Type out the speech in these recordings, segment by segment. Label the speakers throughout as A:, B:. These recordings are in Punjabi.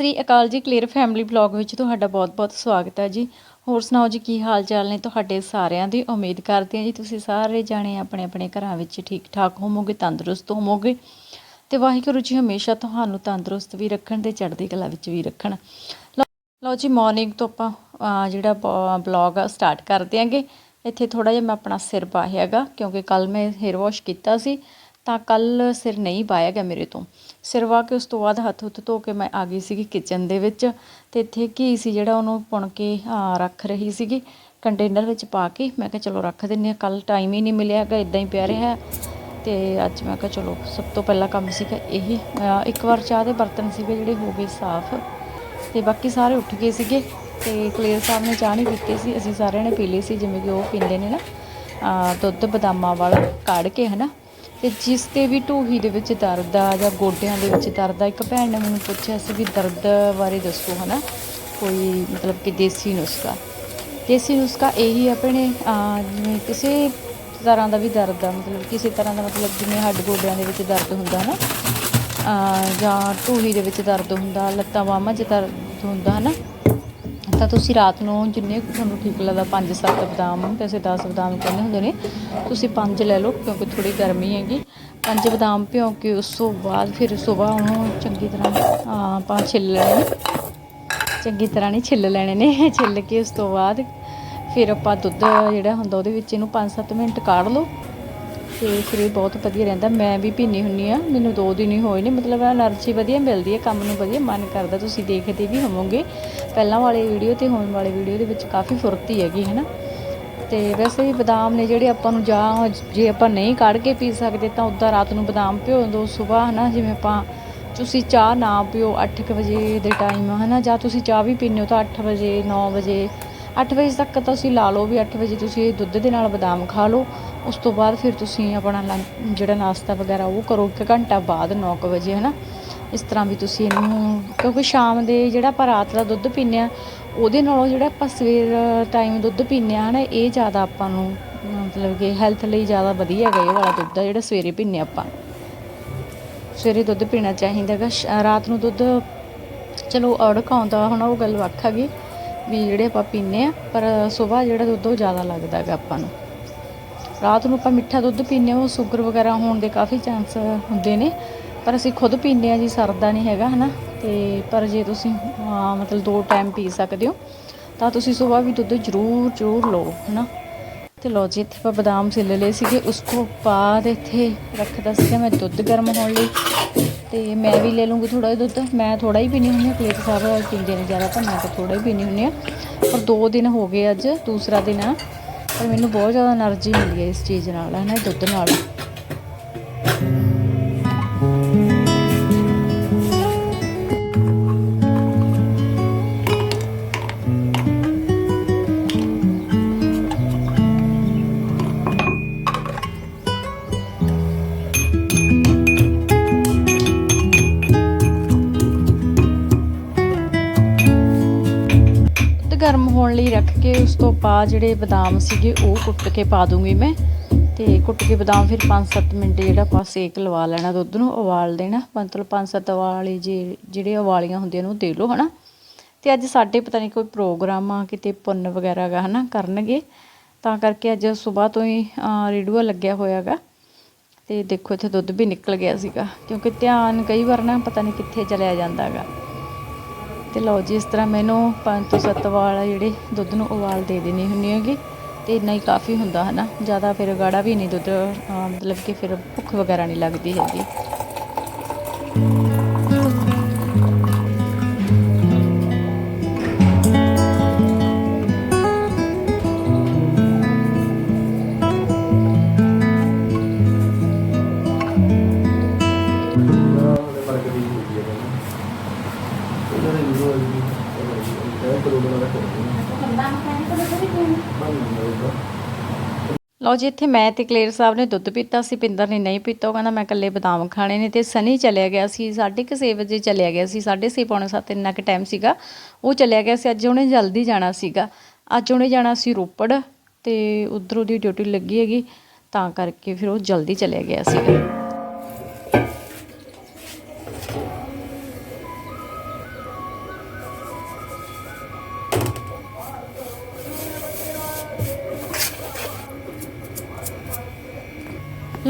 A: ਸ੍ਰੀ ਅਕਾਲ ਜੀ ਕਲੀਅਰ ਫੈਮਿਲੀ ਵਲੌਗ ਵਿੱਚ ਤੁਹਾਡਾ ਬਹੁਤ-ਬਹੁਤ ਸਵਾਗਤ ਹੈ ਜੀ। ਹੋਰ ਸੁਣਾਓ ਜੀ ਕੀ ਹਾਲ ਚਾਲ ਨੇ ਤੁਹਾਡੇ ਸਾਰਿਆਂ ਦੀ? ਉਮੀਦ ਕਰਦੇ ਹਾਂ ਜੀ ਤੁਸੀਂ ਸਾਰੇ ਜਾਣੇ ਆਪਣੇ ਆਪਣੇ ਘਰਾਂ ਵਿੱਚ ਠੀਕ ਠਾਕ ਹੋਵੋਗੇ ਤੰਦਰੁਸਤ ਹੋਵੋਗੇ। ਤੇ ਵਾਹਿਗੁਰੂ ਜੀ ਹਮੇਸ਼ਾ ਤੁਹਾਨੂੰ ਤੰਦਰੁਸਤ ਵੀ ਰੱਖਣ ਤੇ ਚੜ੍ਹਦੀ ਕਲਾ ਵਿੱਚ ਵੀ ਰੱਖਣ। ਲਓ- ਲਓ ਜੀ ਮਾਰਨਿੰਗ ਤੋਂ ਆਪਾਂ ਅਹ, ਜਿਹੜਾ ਬਲੌਗ ਆ ਸਟਾਰਟ ਕਰ ਦਿਆਂਗੇ ਇੱਥੇ ਥੋੜਾ ਜਿਹਾ ਮੈਂ ਆਪਣਾ ਸਿਰ ਪਾਹਿਆਗਾ ਕਿਉਂਕਿ ਕੱਲ ਮੈਂ ਹੇਅਰ ਵਾਸ਼ ਕੀਤਾ ਸੀ। ਤਾਂ ਕੱਲ੍ਹ ਸਿਰ ਨਹੀਂ ਪਾਇਆ ਗਿਆ ਮੇਰੇ ਤੋਂ। ਸਿਰ ਵਾਹ ਕੇ ਉਸ ਤੋਂ ਬਾਅਦ ਹੱਥ ਹੁੱਥ ਧੋ ਕੇ ਮੈਂ ਆ ਗਈ ਸੀਗੀ ਕਿਚਨ ਦੇ ਵਿੱਚ ਅਤੇ ਇੱਥੇ ਘੀ ਸੀ ਜਿਹੜਾ ਉਹਨੂੰ ਪੁਣ ਕੇ ਰੱਖ ਰਹੀ ਸੀਗੀ। ਕੰਟੇਨਰ ਵਿੱਚ ਪਾ ਕੇ ਮੈਂ ਕਿਹਾ ਚਲੋ ਰੱਖ ਦਿੰਦੇ ਹਾਂ, ਕੱਲ੍ਹ ਟਾਈਮ ਹੀ ਨਹੀਂ ਮਿਲਿਆ ਹੈਗਾ ਇਦਾਂ ਹੀ ਪਿਆ ਰਿਹਾ ਤੇ ਅੱਜ ਮੈਂ ਕਿਹਾ ਚਲੋ ਸਭ ਤੋਂ ਪਹਿਲਾ ਕੰਮ ਸੀਗਾ ਇਹੀ ਇੱਕ ਵਾਰ ਚਾਹ ਦੇ ਬਰਤਨ ਸੀਗੇ ਜਿਹੜੇ ਹੋ ਗਏ ਸਾਫ਼ ਤੇ ਬਾਕੀ ਸਾਰੇ ਉੱਠ ਗਏ ਸੀਗੇ ਤੇ ਕਲੀਅਰ ਸਾਹਿਬ ਨੇ ਚਾਹ ਨਹੀਂ ਪੀਤੀ ਸੀ, ਅਸੀਂ ਸਾਰਿਆਂ ਨੇ ਪੀ ਲਈ ਸੀ, ਜਿਵੇਂ ਕਿ ਉਹ ਪੀਂਦੇ ਨੇ ਨਾ ਦੁੱਧ ਬਦਾਮਾਂ ਵਾਲਾ ਕਾੜ ਕੇ ਹਨਾ। ਤੇ ਜਿਸ ਤੇ ਵੀ ਢੂਹੀ ਦੇ ਵਿੱਚ ਦਰਦ ਆ ਜਾਂ ਗੋਡਿਆਂ ਦੇ ਵਿੱਚ ਦਰਦ ਆ, ਇੱਕ ਭੈਣ ਨੇ ਮੈਨੂੰ ਪੁੱਛਿਆ ਸੀ ਵੀ ਦਰਦ ਬਾਰੇ ਦੱਸੋ, ਹਨਾ? ਕੋਈ ਮਤਲਬ ਕਿ ਦੇਸੀ ਨੁਸਖਾ। ਦੇਸੀ ਨੁਸਖਾ ਇਹੀ ਆ ਭੈਣੇ ਜਿਵੇਂ ਕਿਸੇ ਤਰ੍ਹਾਂ ਦਾ ਵੀ ਦਰਦ ਆ, ਮਤਲਬ ਕਿਸੇ ਤਰ੍ਹਾਂ ਦਾ ਮਤਲਬ ਜਿਵੇਂ ਹੱਡ ਗੋਡਿਆਂ ਦੇ ਵਿੱਚ ਦਰਦ ਹੁੰਦਾ ਨਾ ਜਾਂ ਢੂਹੀ ਦੇ ਵਿੱਚ ਦਰਦ ਹੁੰਦਾ, ਲੱਤਾਂ ਬਾਹਾਂ 'ਚ ਦਰਦ ਹੁੰਦਾ, ਹਨਾ? ਤਾਂ ਤੁਸੀਂ ਰਾਤ ਨੂੰ ਜਿੰਨੇ ਕੁ ਤੁਹਾਨੂੰ ਠੀਕ ਲੱਗਦਾ 5-7 ਬਦਾਮ, ਵੈਸੇ 10 ਬਦਾਮ ਕਹਿੰਦੇ ਹੁੰਦੇ ਨੇ, ਤੁਸੀਂ 5 ਲੈ ਲਓ ਕਿਉਂਕਿ ਥੋੜੀ ਗਰਮੀ ਹੈਗੀ। 5 ਬਦਾਮ ਭਿਓ ਕੇ ਉਸ ਤੋਂ ਬਾਅਦ ਫਿਰ ਸਵੇਰ ਉਹਨੂੰ ਚੰਗੀ ਤਰ੍ਹਾਂ ਆਪਾਂ ਛਿੱਲ ਲੈਣੇ ਚੰਗੀ ਤਰ੍ਹਾਂ ਨਹੀਂ ਛਿੱਲ ਲੈਣੇ ਨੇ, ਛਿੱਲ ਕੇ ਉਸ ਤੋਂ ਬਾਅਦ ਫਿਰ ਆਪਾਂ ਦੁੱਧ ਜਿਹੜਾ ਹੁੰਦਾ ਉਹਦੇ ਵਿੱਚ ਇਹਨੂੰ 5-7 ਮਿੰਟ ਕਾੜ ਲਓ। ਸੇ, ਸਰੀਰ ਬਹੁਤ ਵਧੀਆ ਰਹਿੰਦਾ, ਮੈਂ ਵੀ ਪੀਣੀ ਹੁੰਨੀ ਆ, ਮੈਨੂੰ ਦੋ ਦਿਨ ਹੀ ਹੋਏ ਨੇ, ਮਤਲਬ એનર્ਜੀ ਵਧੀਆ ਮਿਲਦੀ ਹੈ ਕੰਮ ਨੂੰ ਵਧੀਆ ਮਨ ਕਰਦਾ, ਤੁਸੀਂ ਦੇਖਦੇ ਵੀ ਹੋਵੋਗੇ। ਪਹਿਲਾਂ ਵਾਲੇ ਵੀਡੀਓ ਤੇ ਹੋਣ ਵਾਲੇ ਵੀਡੀਓ ਦੇ ਵਿੱਚ ਕਾਫੀ ਫੁਰਤੀ ਹੈਗੀ ਹੈ ਨਾ ਤੇ ਵੈਸੇ ਵੀ ਬਦਾਮ ਨੇ ਜਿਹੜੇ ਆਪਾਂ ਨੂੰ ਜਾਂ ਜੇ ਆਪਾਂ ਨਹੀਂ ਕੱਢ ਕੇ ਪੀ ਸਕਦੇ, ਤਾਂ ਉਦਾਂ ਰਾਤ ਨੂੰ ਬਦਾਮ ਭਿਓ ਦੋ ਸਵੇਰ ਹਨਾ, ਜਿਵੇਂ ਆਪਾਂ ਤੁਸੀਂ ਚਾਹ ਨਾ ਪੀਓ 8:00 ਵਜੇ ਦੇ ਟਾਈਮ, ਹਨਾ, ਜਾਂ ਤੁਸੀਂ ਚਾਹ ਵੀ ਪੀਨੇ ਹੋ ਤਾਂ 8 ਵਜੇ 9 ਵਜੇ ਅੱਠ ਵਜੇ ਤੱਕ ਤਾਂ ਤੁਸੀਂ ਲਾ ਲਓ ਵੀ ਅੱਠ ਵਜੇ ਤੁਸੀਂ ਦੁੱਧ ਦੇ ਨਾਲ ਬਦਾਮ ਖਾ ਲਓ। ਉਸ ਤੋਂ ਬਾਅਦ ਫਿਰ ਤੁਸੀਂ ਆਪਣਾ ਲੰ- ਜਿਹੜਾ ਨਾਸ਼ਤਾ ਵਗੈਰਾ ਉਹ ਕਰੋ ਇੱਕ ਘੰਟਾ ਬਾਅਦ ਨੌ ਕੁ ਵਜੇ ਹੈ ਨਾ ਇਸ ਤਰ੍ਹਾਂ ਵੀ ਤੁਸੀਂ ਇਹਨੂੰ, ਕਿਉਂਕਿ ਸ਼ਾਮ ਦੇ ਜਿਹੜਾ ਆਪਾਂ ਰਾਤ ਦਾ ਦੁੱਧ ਪੀਂਦੇ ਆ ਉਹਦੇ ਨਾਲੋਂ ਜਿਹੜਾ ਆਪਾਂ ਸਵੇਰ ਟਾਈਮ ਦੁੱਧ ਪੀਂਦੇ ਆ ਹਨਾ, ਇਹ ਜ਼ਿਆਦਾ ਆਪਾਂ ਨੂੰ, ਮਤਲਬ ਕਿ ਹੈਲਥ ਲਈ ਜ਼ਿਆਦਾ ਵਧੀਆ ਹੈਗਾ ਇਹ ਵਾਲਾ ਦੁੱਧ ਆ ਜਿਹੜਾ ਸਵੇਰੇ ਪੀਂਦੇ ਆਪਾਂ। ਸਵੇਰੇ ਦੁੱਧ ਪੀਣਾ ਚਾਹੀਦਾ ਹੈਗਾ, ਸ਼- ਰਾਤ ਨੂੰ ਦੁੱਧ ਚਲੋ ਅੜਕ ਆਉਂਦਾ ਹੁਣ, ਉਹ ਗੱਲ ਵੱਖ ਹੈਗੀ। ਵੀ ਜਿਹੜੇ ਆਪਾਂ ਪੀਂਦੇ ਆ, ਪਰ ਸਵੇਰ ਜਿਹੜਾ ਦੁੱਧ ਉਹ ਜ਼ਿਆਦਾ ਲੱਗਦਾ ਹੈਗਾ ਆਪਾਂ ਨੂੰ। ਰਾਤ ਨੂੰ ਆਪਾਂ ਮਿੱਠਾ ਦੁੱਧ ਪੀਂਦੇ ਹਾਂ, ਉਹ ਸ਼ੂਗਰ ਵਗੈਰਾ ਹੋਣ ਦੇ ਕਾਫੀ ਚਾਂਸ ਹੁੰਦੇ ਨੇ। ਪਰ ਅਸੀਂ ਖੁਦ ਪੀਂਦੇ ਆ ਜੀ, ਸਰਦਾ ਨਹੀਂ ਹੈਗਾ, ਹਨਾ? ਤੇ ਪਰ ਜੇ ਤੁਸੀਂ ਮਤਲਬ ਦੋ ਟਾਈਮ ਪੀ ਸਕਦੇ ਹੋ, ਤਾਂ ਤੁਸੀਂ ਸਵੇਰ ਵੀ ਦੁੱਧ ਜ਼ਰੂਰ ਜ਼ਰੂਰ ਲਓ, ਹਨਾ? ਤੇ ਲਓ ਜੀ, ਇੱਥੇ ਆਪਾਂ ਬਦਾਮ ਸਿੱਲ ਲਏ ਸੀਗੇ ਉਸ ਤੋਂ ਬਾਅਦ ਇੱਥੇ ਰੱਖਦਾ ਸੀਗਾ ਮੈਂ ਦੁੱਧ ਗਰਮ ਹੋਣ ਲਈ। ਤੇ ਮੈਂ ਵੀ ਲੈ ਲੂੰਗੀ ਥੋੜਾ ਜਿਹਾ ਦੁੱਧ। ਮੈਂ ਥੋੜਾ ਹੀ ਪੀਣੀ ਹੁੰਦੀ ਆ ਪਲੇਟ ਸਾਹਿਬ ਪੀਂਦੇ ਨੇ ਜ਼ਿਆਦਾ ਤਾਂ ਮੈਂ ਤਾਂ ਥੋੜਾ ਹੀ ਪੀਣੀ ਹੁੰਦੀ ਆ ਪਰ ਦੋ ਦਿਨ ਹੋ ਗਏ ਅੱਜ, ਦੂਸਰਾ ਦਿਨ ਆ। ਪਰ ਮੈਨੂੰ ਬਹੁਤ ਜ਼ਿਆਦਾ એનર્ਜੀ ਮਿਲੀ ਹੈ ਇਸ ਚੀਜ਼ ਨਾਲ, ਹੈ ਨਾ, ਦੁੱਧ ਨਾਲ। ਹੋਣ ਲਈ ਰੱਖ ਕੇ ਉਸ ਤੋਂ ਬਾਅਦ ਜਿਹੜੇ ਬਦਾਮ ਸੀਗੇ ਉਹ ਕੁੱਟ ਕੇ ਪਾ ਦੂੰਗੀ ਮੈਂ। ਤੇ ਕੁੱਟ ਕੇ ਬਦਾਮ ਫਿਰ 5-7 ਮਿੰਟ ਜਿਹੜਾ ਆਪਾਂ ਸੇਕ ਲਵਾ ਲੈਣਾ ਦੁੱਧ ਨੂੰ, ਉਬਾਲ ਦੇਣਾ। ਮਤਲਬ 5-7 ਵਾਲੀ ਜੇ, ਜਿਹੜੇ ਉਬਾਲੀਆਂ ਹੁੰਦੀਆਂ ਨੇ ਉਹ ਦੇ ਲਓ, ਹਨਾ। ਤੇ ਅੱਜ ਸਾਡੇ ਪਤਾ ਨਹੀਂ ਕੋਈ ਪ੍ਰੋਗਰਾਮ ਆ, ਕਿਤੇ ਪੁੰਨ ਵਗੈਰਾ ਗਾ, ਹਨਾ, ਕਰਨਗੇ। ਤਾਂ ਕਰਕੇ ਅੱਜ ਸਵੇਰ ਤੋਂ ਹੀ ਰੇਡੂਆ ਲੱਗਿਆ ਹੋਇਆਗਾ। ਤੇ ਦੇਖੋ ਇੱਥੇ ਦੁੱਧ ਵੀ ਨਿਕਲ ਗਿਆ ਸੀਗਾ। ਕਿਉਂਕਿ ਧਿਆਨ ਕਈ ਵਾਰ ਨਾ ਪਤਾ ਨਹੀਂ ਕਿੱਥੇ ਚਲਿਆ ਜਾਂਦਾਗਾ। ਤੇ ਲਓ ਜੀ, ਇਸ ਤਰ੍ਹਾਂ ਮੈਨੂੰ ਪੰਜ ਤੋਂ ਸੱਤ ਵਾਲ ਜਿਹੜੇ ਦੁੱਧ ਨੂੰ ਉਬਾਲ ਦੇ ਦੇਣੀ ਹੁੰਦੀ ਹੈਗੀ, ਤੇ ਇੰਨਾ ਹੀ ਕਾਫੀ ਹੁੰਦਾ, ਹਨਾ? ਜ਼ਿਆਦਾ ਫਿਰ ਗਾੜਾ ਵੀ ਨਹੀਂ ਦੁੱਧ ਮਤਲਬ ਕਿ ਫਿਰ ਭੁੱਖ ਵਗੈਰਾ ਨਹੀਂ ਲੱਗਦੀ ਹੈਗੀ। ਲਓ ਜੀ, ਇੱਥੇ ਮੈਂ ਤੇ ਕਲੇਰ ਸਾਹਿਬ ਨੇ ਦੁੱਧ ਪੀਤਾ ਸੀ, ਪਿੰਦਰ ਨੇ ਨਹੀਂ ਪੀਤਾ, ਉਹ ਕਹਿੰਦਾ ਮੈਂ ਇਕੱਲੇ ਬਦਾਮ ਖਾਣੇ ਨੇ ਤੇ ਸਨੀ ਚਲਿਆ ਗਿਆ ਸੀ 6:30 ਵਜੇ ਚਲਿਆ ਗਿਆ ਸੀ 6:30 ਪੌਣੇ 7 ਇੰਨਾ ਕੁ ਟਾਈਮ ਸੀਗਾ, ਉਹ ਚਲਿਆ ਗਿਆ ਸੀ, ਅੱਜ ਉਹਨੇ ਜਲਦੀ ਜਾਣਾ ਸੀਗਾ, ਅੱਜ ਉਹਨੇ ਜਾਣਾ ਸੀ ਰੋਪੜ ਤੇ ਉਧਰ ਉਹਦੀ ਡਿਊਟੀ ਲੱਗੀ ਹੈਗੀ, ਤਾਂ ਕਰਕੇ ਫਿਰ ਉਹ ਜਲਦੀ ਚਲਿਆ ਗਿਆ ਸੀਗਾ।